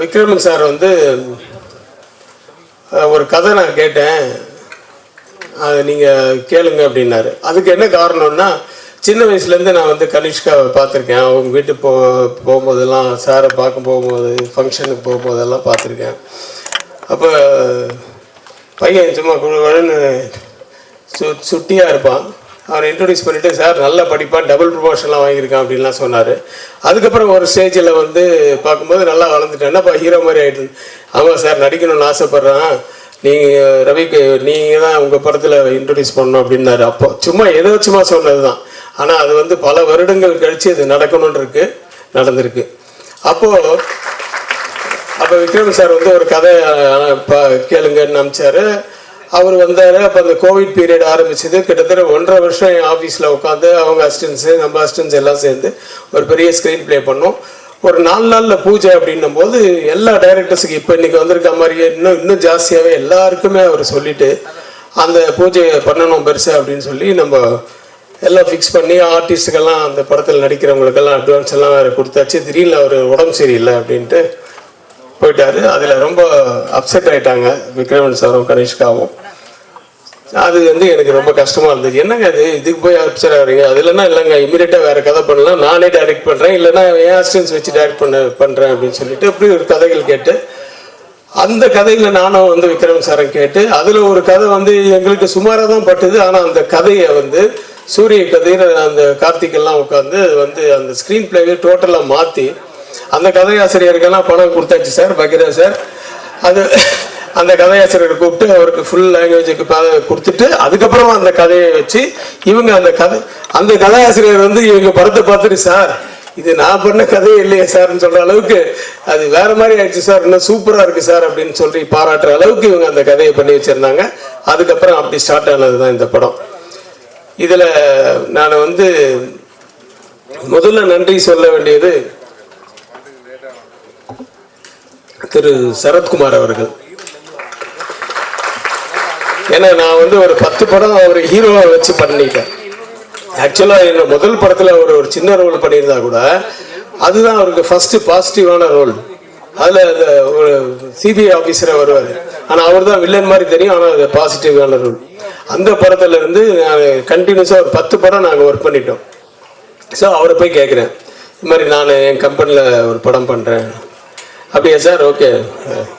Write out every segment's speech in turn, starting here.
Vikraman sir வந்து ஒரு கதை நான் கேட்டேன். அது நீங்கள் கேளுங்க அப்படின்னாரு. அதுக்கு என்ன காரணம்னா சின்ன வயசுலேருந்து நான் வந்து கனிஷ்காவை பார்த்துருக்கேன். அவங்க வீட்டுக்கு போ போகும்போதெல்லாம் சாரை பார்க்க போகும்போது ஃபங்க்ஷனுக்கு போகும்போதெல்லாம் பார்த்துருக்கேன். அப்போ பையன் சும்மா குழுன்னு சு சுட்டியாக இருப்பான். அவர் இன்ட்ரடியூஸ் பண்ணிவிட்டு சார் நல்லா படிப்பான் டபுள் ப்ரொமோஷன்லாம் வாங்கியிருக்கான் அப்படின்லாம் சொன்னார். அதுக்கப்புறம் ஒரு ஸ்டேஜில் வந்து பார்க்கும்போது நல்லா வளர்ந்துட்டேன் என்னப்பா ஹீரோ மாதிரி ஆகிட்டு ஆமாம் சார் நடிக்கணும்னு ஆசைப்பட்றான். நீங்கள் ரவிக்கு நீங்கள் தான் உங்கள் படத்தில் இன்ட்ரடியூஸ் பண்ணணும் அப்படின்னாரு. அப்போ சும்மா ஏதோ சும்மா சொன்னது தான் ஆனால் அது வந்து பல வருடங்கள் கழித்து அது நடக்கணும்னு இருக்கு நடந்திருக்கு. அப்போது அப்போ விக்ரம் சார் வந்து ஒரு கதை கேளுங்கன்னு அனுப்பிச்சாரு அவர் வந்தார். அப்போ அந்த கோவிட் பீரியட் ஆரம்பிச்சது. கிட்டத்தட்ட ஒன்றரை வருஷம் என் ஆஃபீஸில் உட்காந்து அவங்க அசிஸ்டன்ஸு நம்ம அசிஸ்டன்ஸ் எல்லாம் சேர்ந்து ஒரு பெரிய ஸ்க்ரீன் ப்ளே பண்ணோம். ஒரு நாலு நாளில் பூஜை அப்படின்னும் போது எல்லா டைரக்டர்ஸுக்கு இப்போ இன்றைக்கி வந்திருக்க மாதிரியே இன்னும் இன்னும் ஜாஸ்தியாகவே எல்லாருக்குமே அவர் சொல்லிட்டு அந்த பூஜையை பண்ணணும் பெருசு அப்படின்னு சொல்லி நம்ம எல்லாம் ஃபிக்ஸ் பண்ணி ஆர்டிஸ்ட்டுக்கெல்லாம் அந்த படத்தில் நடிக்கிறவங்களுக்கெல்லாம் அட்வான்ஸ் எல்லாம் வேறு கொடுத்தாச்சு. திடீர்னு அவர் உடம்பு சரியில்லை அப்படின்ட்டு போயிட்டாரு. அதில் ரொம்ப அப்செட் ஆயிட்டாங்க. விக்ரமன் சாரும் கனிஷ்காவும். அது வந்து எனக்கு ரொம்ப கஷ்டமா இருந்தது. என்னங்க அது இதுக்கு போய் அப்செட் ஆகுறீங்க? அது இல்லைன்னா இல்லைங்க இமீடியட்டாக வேற கதை பண்ணலாம். நானே டைரக்ட் பண்ணுறேன் இல்லைன்னா என் அசிஸ்டன்ஸ் வச்சு டைரக்ட் பண்ண பண்ணுறேன் அப்படின்னு சொல்லிட்டு இப்படி ஒரு கதைகள் கேட்டு அந்த கதையில நானும் வந்து விக்ரம் சாரம் கேட்டு அதுல ஒரு கதை வந்து எங்களுக்கு சுமாராக தான் பட்டுது. ஆனா அந்த கதையை வந்து சூரிய கதையில அந்த கார்த்திக் எல்லாம் உட்காந்து வந்து அந்த ஸ்க்ரீன் பிளேவே டோட்டலாக மாற்றி அந்த கதையாசிரியருக்கெல்லாம் பணம் கொடுத்தாச்சு சார் பகிரா சார். அது அந்த கதையாசிரியரை கூப்பிட்டு அவருக்கு ஃபுல் லாங்குவேஜுக்கு கொடுத்துட்டு அதுக்கப்புறமா அந்த கதையை வச்சு இவங்க அந்த கதை அந்த கதையாசிரியர் வந்து இவங்க படத்தை பார்த்துட்டு சார் இது நான் பண்ண கதையே இல்லையே சார்னு சொல்கிற அளவுக்கு அது வேற மாதிரி ஆயிடுச்சு சார் இன்னும் சூப்பராக இருக்கு சார் அப்படின்னு சொல்லி பாராட்டுற அளவுக்கு இவங்க அந்த கதையை பண்ணி வச்சிருந்தாங்க. அதுக்கப்புறம் அப்படி ஸ்டார்ட் ஆனது தான் இந்த படம். இதில் நான் வந்து முதல்ல நன்றி சொல்ல வேண்டியது திரு சரத்குமார் அவர்கள். ஏன்னா நான் வந்து ஒரு பத்து படம் அவர் ஹீரோவை வச்சு பண்ணிட்டேன். ஆக்சுவலாக என்னோட முதல் படத்தில் அவர் ஒரு சின்ன ரோல் பண்ணியிருந்தா கூட அதுதான் அவருக்கு ஃபஸ்ட்டு பாசிட்டிவான ரோல் அதில் அந்த ஒரு சிபிஐ ஆஃபீஸராக வருவார். ஆனால் அவர் தான் வில்லன் மாதிரி தெரியும் ஆனால் அது பாசிட்டிவான ரோல் அந்த படத்துலேருந்து நான் கண்டினியூஸாக ஒரு பத்து படம் நாங்கள் ஒர்க் பண்ணிட்டோம். ஸோ அவரை போய் கேட்குறேன் இது மாதிரி நான் என் கம்பெனியில் ஒரு படம் பண்ணுறேன் அப்படியா சார்? ஓகே.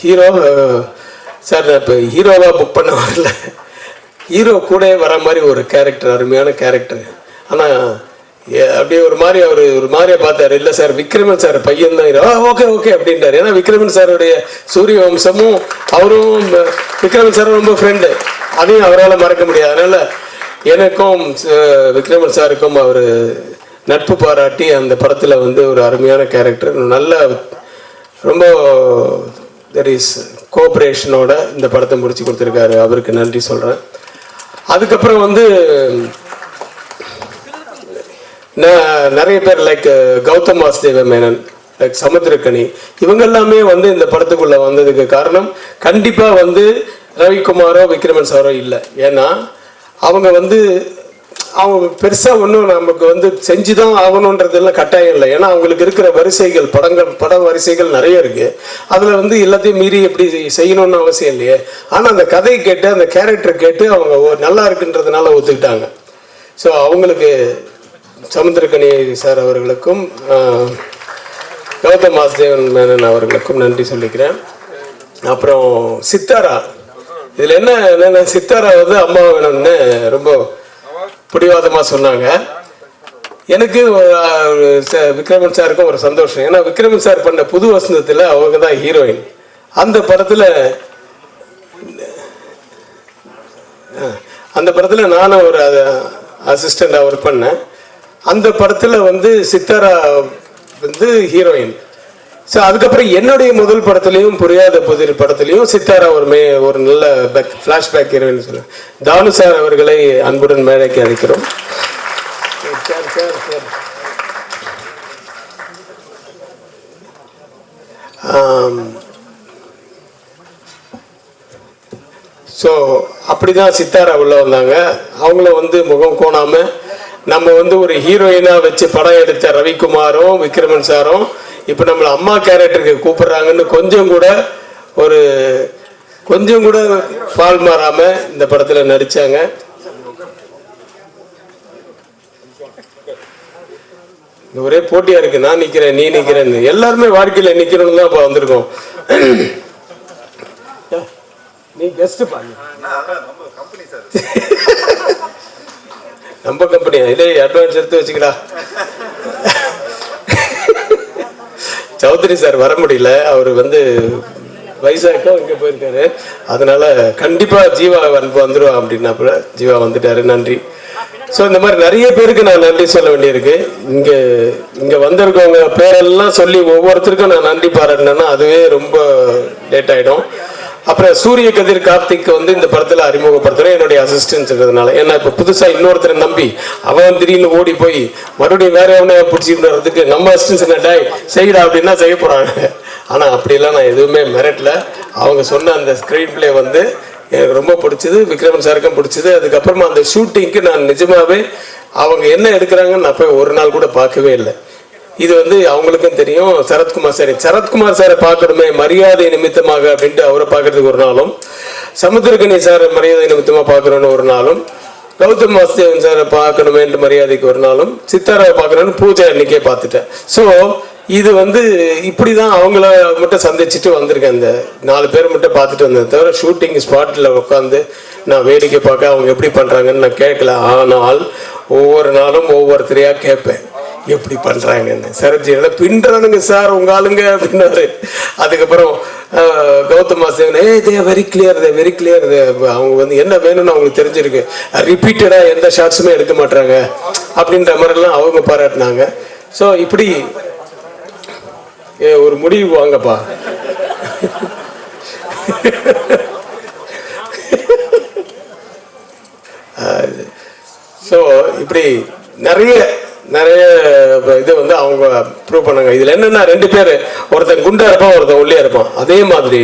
ஹீரோ சார் நான் இப்போ ஹீரோவாக புக் பண்ண வரல. ஹீரோ கூட வர மாதிரி ஒரு கேரக்டர் அருமையான கேரக்டர் ஆனால் அப்படியே ஒரு மாதிரி அவர் ஒரு மாதிரியா பார்த்தாரு. இல்லை சார் விக்ரமன் சார் பையன் தான் ஓகே ஓகே அப்படின்றார். ஏன்னா விக்ரமன் சாருடைய சூரிய வம்சமும் அவரும் விக்ரமன் சாரும் ரொம்ப ஃப்ரெண்டு அதையும் அவரால் மறக்க முடியாது. அதனால் எனக்கும் விக்ரமன் சாருக்கும் அவர் நட்பு பாராட்டி அந்த படத்தில் வந்து ஒரு அருமையான கேரக்டர் நல்ல ரொம்ப தெர் இஸ் கோஆப்ரேஷனோட இந்த படத்தை முடிச்சு கொடுத்துருக்காரு. அவருக்கு நன்றி சொல்கிறேன் அதுக்கப்புறம் வந்து நிறைய பேர் லைக் கௌதம் வாசுதேவ மேனன் லைக் சமுத்திரக்கணி இவங்க எல்லாமே வந்து இந்த படத்துக்குள்ளே வந்ததுக்கு காரணம் கண்டிப்பாக வந்து ரவிக்குமாரோ விக்ரமன் சாரோ இல்லை. ஏன்னா அவங்க வந்து அவங்க பெருசாக ஒன்றும் நமக்கு வந்து செஞ்சு தான் ஆகணுன்றதெல்லாம் கட்டாயம் இல்லை. ஏன்னா அவங்களுக்கு இருக்கிற வரிசைகள் படங்கள் பட வரிசைகள் நிறைய இருக்குது அதில் வந்து எல்லாத்தையும் மீறி எப்படி செய்யணும்னு அவசியம் இல்லையே. ஆனால் அந்த கதை கேட்டு அந்த கேரக்டர் கேட்டு அவங்க நல்லா இருக்குன்றதுனால ஒத்துக்கிட்டாங்க. ஸோ அவங்களுக்கு சமுத்திரக்கணி சார் அவர்களுக்கும் கௌதம் வாசுதேவன் மேனன் அவர்களுக்கும் நன்றி சொல்லிக்கிறேன். அப்புறம் சித்தாரா? இதில் என்ன என்னன்னா சித்தாரா வந்து அம்மா வேணும்னு ரொம்ப பிடிவாதமாக சொன்னாங்க. எனக்கு விக்ரமன் சாருக்கும் ஒரு சந்தோஷம். ஏன்னா விக்ரமன் சார் பண்ண புது வசந்தத்தில் அவங்க தான் ஹீரோயின் அந்த படத்தில் அந்த படத்தில் நானும் ஒரு அசிஸ்டண்டாக ஒர்க் பண்ணேன். அந்த படத்தில் வந்து சித்தாரா வந்து ஹீரோயின் ஸோ அதுக்கப்புறம் என்னுடைய முதல் படத்துலையும் புரியாத புதிர் படத்துலையும் சித்தாரா ஒரு மே ஒரு நல்ல பேக் ஃப்ளாஷ்பேக் ஹீரோயின் சொல்லுவேன் தானு சார் அவர்களை அன்புடன் மேடைக்கு அழைக்கிறோம். ஸோ அப்படிதான் சித்தாரா உள்ள வந்தாங்க. அவங்கள வந்து முகம் கோணாம நம்ம வந்து ஒரு ஹீரோயினா வச்சு படம் எடுத்த ரவிக்குமாரும் விக்ரமன் சாரும் இப்போ நம்மளை அம்மா கேரக்டருக்கு கூப்பிடுறாங்கன்னு கொஞ்சம் கூட ஒரு கொஞ்சம் கூட பால் மாறாம இந்த படத்துல நடிச்சாங்க. இங்க ஒரே போட்டியா இருக்கு. நான் நிக்கிறேன் நீ நிக்கிறேன்னு. எல்லாருமே வாழ்க்கையில நிக்கணும்னு தான் இப்ப வந்திருக்கோம். நீ கெஸ்ட் பாருங்க நம்ம கம்பெனியா இல்லை அட்வான்ஸ் எடுத்து வச்சுக்கடா. சௌத்ரி சார் வர முடியல. அவர் வந்து வைசாக்கோ இங்கே போயிருக்காரு. அதனால கண்டிப்பாக ஜீவா வந்து வந்துருவா அப்படின்னாப்புல ஜீவா வந்துட்டாரு. நன்றி. ஸோ இந்த மாதிரி நிறைய பேருக்கு நான் நன்றி சொல்ல வேண்டியிருக்கு. இங்கே இங்கே வந்திருக்கவங்க பேரெல்லாம் சொல்லி ஒவ்வொருத்தருக்கும் நான் நன்றி பாராட்டினேன்னா அதுவே ரொம்ப லேட் ஆகிடும் அப்புறம் சூரிய கதிர் கார்த்திக் வந்து இந்த படத்தில் அறிமுகப்படுத்துறேன். என்னுடைய இருக்கிறதுனால. ஏன்னா இப்போ புதுசாக இன்னொருத்தரை நம்பி அவன் திடீர்னு ஓடி போய் மறுபடியும் வேற எவனை பிடிச்சிட்டு வர்றதுக்கு நம்ம அசிஸ்டன்ஸ் டாய் செய்யடா அப்படின்னா செய்ய போகிறாங்க ஆனால் அப்படிலாம் நான் எதுவுமே மிரட்டல. அவங்க சொன்ன அந்த ஸ்க்ரீன் பிளே வந்து எனக்கு ரொம்ப பிடிச்சது. விக்ரமன் சாருக்கும் பிடிச்சது. அதுக்கப்புறமா அந்த ஷூட்டிங்க்கு நான் நிஜமாவே அவங்க என்ன எடுக்கிறாங்கன்னு நான் போய் ஒரு நாள் கூட பார்க்கவே இல்லை. இது வந்து அவங்களுக்கும் தெரியும். சரத்குமார் சார். சரத்குமார் சாரை பார்க்கணுமே மரியாதை நிமித்தமாக அப்படின்ட்டு அவரை பார்க்கறதுக்கு ஒரு நாளும். சமுத்திரகனி சார் மரியாதை நிமித்தமாக பார்க்கணும்னு ஒரு நாளும். கௌதம் வாசுதேவன் சாரை பார்க்கணுமேன்ட்டு மரியாதைக்கு ஒரு நாளும். சித்தாராவை பார்க்கணும்னு பூஜை அன்னைக்கே பார்த்துட்டேன். ஸோ இது வந்து இப்படி தான் அவங்கள மட்டும் சந்திச்சுட்டு வந்திருக்கேன். இந்த நாலு பேர் மட்டும் பார்த்துட்டு வந்தேன். தவிர ஷூட்டிங் ஸ்பாட்டில் உட்காந்து நான் வேடிக்கை பார்க்க அவங்க எப்படி பண்ணுறாங்கன்னு நான் கேட்கல. ஆனால் ஒவ்வொரு நாளும் ஒவ்வொருத்தரையாக கேட்பேன். எப்படி பண்றாங்கன்னு. சரஜியில பின்றானுங்க சார் உங்க ஆளுங்க அப்படின்னாரு. அதுக்கப்புறம் கௌதம் வாசன் ஏ they very clear they very clear அவங்க வந்து என்ன வேணும்னு அவங்களுக்கு தெரிஞ்சிருக்கு. ரிப்பீட்டடா எந்த ஷார்ட்ஸுமே எடுக்க மாட்டாங்க அப்படின்ற மாதிரிலாம் அவங்க பாராட்டினாங்க. ஸோ இப்படி ஏ, ஒரு முடிவு வாங்கப்பா. ஸோ இப்படி நிறைய நிறைய இது வந்து அவங்க ப்ரூவ் பண்ணாங்க. இதில் என்னென்னா ரெண்டு பேர் ஒருத்தன் குண்டாக இருப்பான் ஒருத்தன் ஒல்லியாக இருப்பான். அதே மாதிரி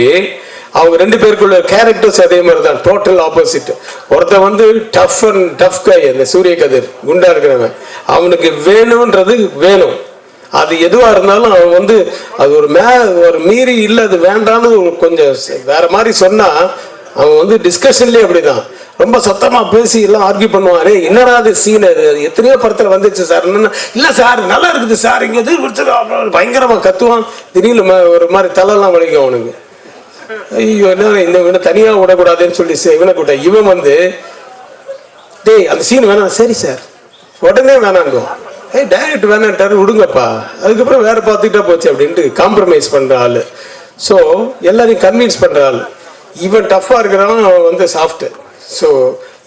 அவங்க ரெண்டு பேருக்குள்ள கேரக்டர்ஸ் அதே மாதிரி தான் டோட்டல் ஆப்போசிட் ஒருத்தன் வந்து டஃப் அண்ட் டஃப் கை அந்த சூரிய கதிர் குண்டா இருக்கிறவன். அவனுக்கு வேணும்ன்றது வேணும். அது எதுவாக இருந்தாலும் அவன் வந்து அது ஒரு மே ஒரு மீறி இல்லை அது வேண்டான்னு கொஞ்சம் வேற மாதிரி சொன்னால் அவன் வந்து டிஸ்கஷன்லயே அப்படிதான். ரொம்ப சத்தமா பேசி எல்லாம் ஆர்கியூ பண்ணுவாரு என்னடா அது சீன் அது எத்தனையோ படத்துல வந்துச்சு சார். என்னன்னா இல்ல சார் நல்லா இருக்குது சார். இங்க எது பிடிச்சது? பயங்கரமா கத்துவான். திடீர்னு ஒரு மாதிரி தலைலாம் வலிக்கும் அவனுக்கு. ஐயோ என்ன இந்த இவனை தனியா விடக்கூடாதுன்னு சொல்லி இவனை கூட்ட இவன் வந்து டேய் அந்த சீன் வேணாம். சரி சார். உடனே வேணாங்க. ஏய் டைரக்ட் வேணான்ட்டாரு. விடுங்கப்பா. அதுக்கப்புறம் வேற பார்த்துக்கிட்டா போச்சு. அப்படின்ட்டு காம்ப்ரமைஸ் பண்ற ஆள். ஸோ எல்லாரையும் கன்வின்ஸ் பண்ற ஆள். இவன் டஃப்பாக இருக்கிறவன் அவன் வந்து சாஃப்ட்டு ஸோ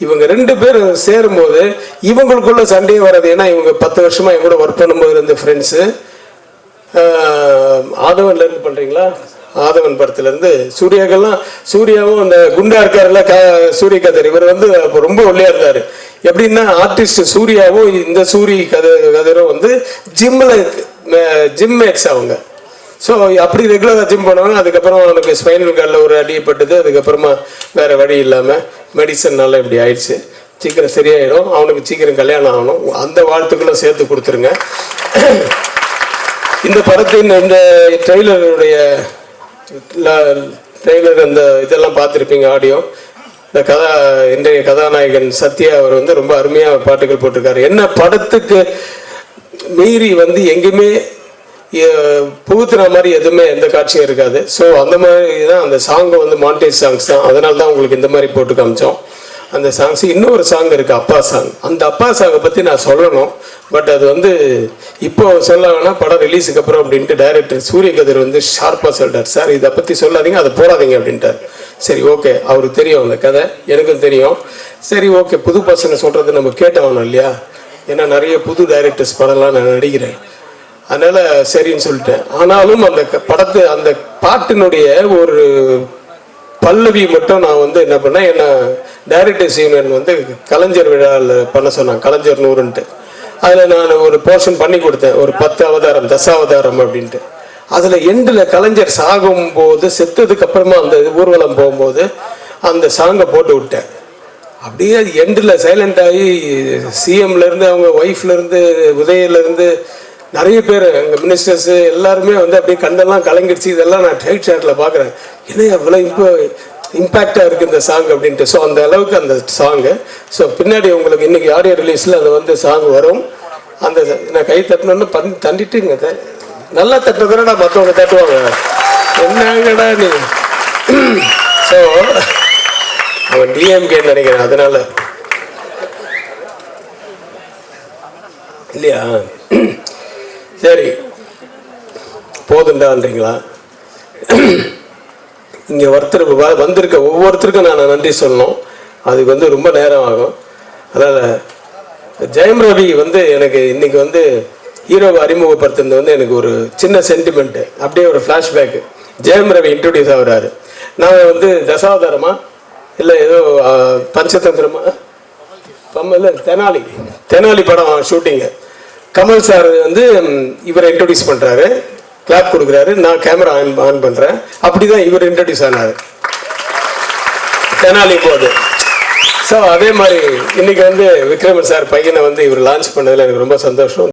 இவங்க ரெண்டு பேரும் சேரும்போது இவங்களுக்குள்ள சண்டையும் வராது. ஏன்னா இவங்க பத்து வருஷமா என் கூட ஒர்க் பண்ணும்போது இருந்த ஃப்ரெண்ட்ஸு ஆதவன்லேருந்து பண்ணுறீங்களா ஆதவன் படத்துலேருந்து சூர்யாக்கெல்லாம் சூர்யாவும் அந்த குண்டா இருக்காருல்ல க சூரிய கதர். இவர் வந்து அப்போ ரொம்ப ஒல்லியாக இருந்தார். எப்படின்னா ஆர்டிஸ்ட் சூர்யாவும் இந்த சூரிய கத கதரும் வந்து ஜிம்மில் ஜிம் மேட்ஸ் அவங்க. ஸோ அப்படி ரெகுலராக ஜிம் பண்ணுவாங்க அதுக்கப்புறம் அவனுக்கு ஸ்பைனல் கார்டில் ஒரு அடிப்பட்டது அதுக்கப்புறமா வேற வழி இல்லாமல் மெடிசன்னால இப்படி ஆயிடுச்சு. சீக்கிரம் சரியாயிடும் அவனுக்கு சீக்கிரம் கல்யாணம் ஆகணும். அந்த வாழ்த்துக்களும் சேர்த்து கொடுத்துருங்க. இந்த படத்தின் இந்த ட்ரெய்லருடைய ட்ரெய்லர் அந்த இதெல்லாம் பார்த்துருப்பீங்க ஆடியோ. இந்த கதா இன்றைய கதாநாயகன் சத்யா அவர் வந்து ரொம்ப அருமையாக பாட்டுகள் போட்டிருக்காரு. என்ன படத்துக்கு மீறி வந்து எங்கேயுமே புகுத்துற மாதிரி எதுவுமே எந்த காட்சியும் இருக்காது. ஸோ அந்த மாதிரி தான் அந்த சாங் வந்து மாண்டேஜ் சாங்ஸ் தான். அதனால தான் உங்களுக்கு இந்த மாதிரி போட்டு காமிச்சோம். அந்த சாங்ஸ் இன்னொரு சாங் இருக்குது அப்பா சாங் அந்த அப்பா சாங்கை பற்றி நான் சொல்லணும். பட் அது வந்து இப்போ சொல்ல வேணாம் படம் ரிலீஸுக்கு அப்புறம் அப்படின்ட்டு டைரக்டர் சூரியகதிர் வந்து ஷார்ப்பாக சொல்லிட்டார் சார் இதை பற்றி சொல்லாதீங்க அதை போடாதீங்க அப்படின்ட்டார். சரி ஓகே அவருக்கு தெரியும் அந்த கதை. எனக்கும் தெரியும். சரி ஓகே புது பசங்க சொல்கிறது நம்ம கேட்டவனும் இல்லையா? ஏன்னா நிறைய புது டைரக்டர்ஸ் படம்லாம் நான் நடிக்கிறேன். அதனால சரின்னு சொல்லிட்டேன். ஆனாலும் அந்த படத்தை அந்த பாட்டினுடைய ஒரு பல்லவி மட்டும் நான் வந்து என்ன பண்ணேன் என்ன டைரக்டர்ஸ் யூனியன் வந்து கலைஞர் விழாவில் பண்ண சொன்னாங்க. கலைஞர் நூறுன்ட்டு. அதில் நான் ஒரு போர்ஷன் பண்ணி கொடுத்தேன். ஒரு பத்து அவதாரம் தசாவதாரம் அப்படின்ட்டு. அதில் எண்டில் கலைஞர் சாகும் போது செத்ததுக்கு அப்புறமா அந்த ஊர்வலம் போகும்போது அந்த சாங்கை போட்டு விட்டேன். அப்படியே எண்டில் சைலண்ட் ஆகி சிஎம்லேருந்து அவங்க ஒய்ஃப்லேருந்து உதயிலேருந்து நிறைய பேர் எங்கள் மினிஸ்டர்ஸு எல்லாருமே வந்து அப்படியே கண்டெல்லாம் கலங்கிடுச்சு. இதெல்லாம் நான் டைட் ஷாட்டில் பார்க்குறேன் ஏன்னா எவ்வளோ இப்போ இம்பேக்டாக இருக்குது இந்த சாங் அப்படின்ட்டு. ஸோ அந்த அளவுக்கு அந்த சாங்கு ஸோ பின்னாடி உங்களுக்கு இன்னைக்கு ஆடியோ ரிலீஸில் அது வந்து சாங் வரும். அந்த நான் கை தட்டினோன்னு பந் தண்டிட்டுங்க. த- நல்லா தட்டுறதுனா மற்றவங்க தட்டுவாங்க. என்னங்கடா நீ? ஸோ அவன் டிஎம்கேன்னு நினைக்கிறேன் அதனால. இல்லையா? சரி. போதுண்டான்றீங்களா இங்கே ஒருத்தர் வ- வந்திருக்க ஒவ்வொருத்தருக்கும் நான் நன்றி சொல்லணும். அதுக்கு வந்து ரொம்ப நேரம் ஆகும். அதனால் ஜெயம் ரவி வந்து எனக்கு இன்னைக்கு வந்து ஹீரோவை அறிமுகப்படுத்துனது வந்து எனக்கு ஒரு சின்ன சென்டிமெண்ட்டு அப்படியே ஒரு ஃப்ளாஷ்பேக்கு ஜெயம் ரவி இன்ட்ரடியூஸ் ஆகுறாரு. நான் வந்து தசாவதாரமா? இல்லை ஏதோ பஞ்சதந்திரமா? கமல் தெனாலி. தெனாலி படம் ஷூட்டிங்கு கமல் சார் வந்து இவரை இன்ட்ரடியூஸ் பண்ணுறாரு கிளாப் கொடுக்குறாரு. நான் கேமரா ஆன் ஆன் பண்ணுறேன் அப்படி தான் இவர் இன்ட்ரடியூஸ் ஆனார். தெனாலி போது. ஸோ அதே மாதிரி இன்னைக்கு வந்து விக்ரமன் சார் பையனை வந்து இவர் லான்ச் பண்ணதில் எனக்கு ரொம்ப சந்தோஷம்.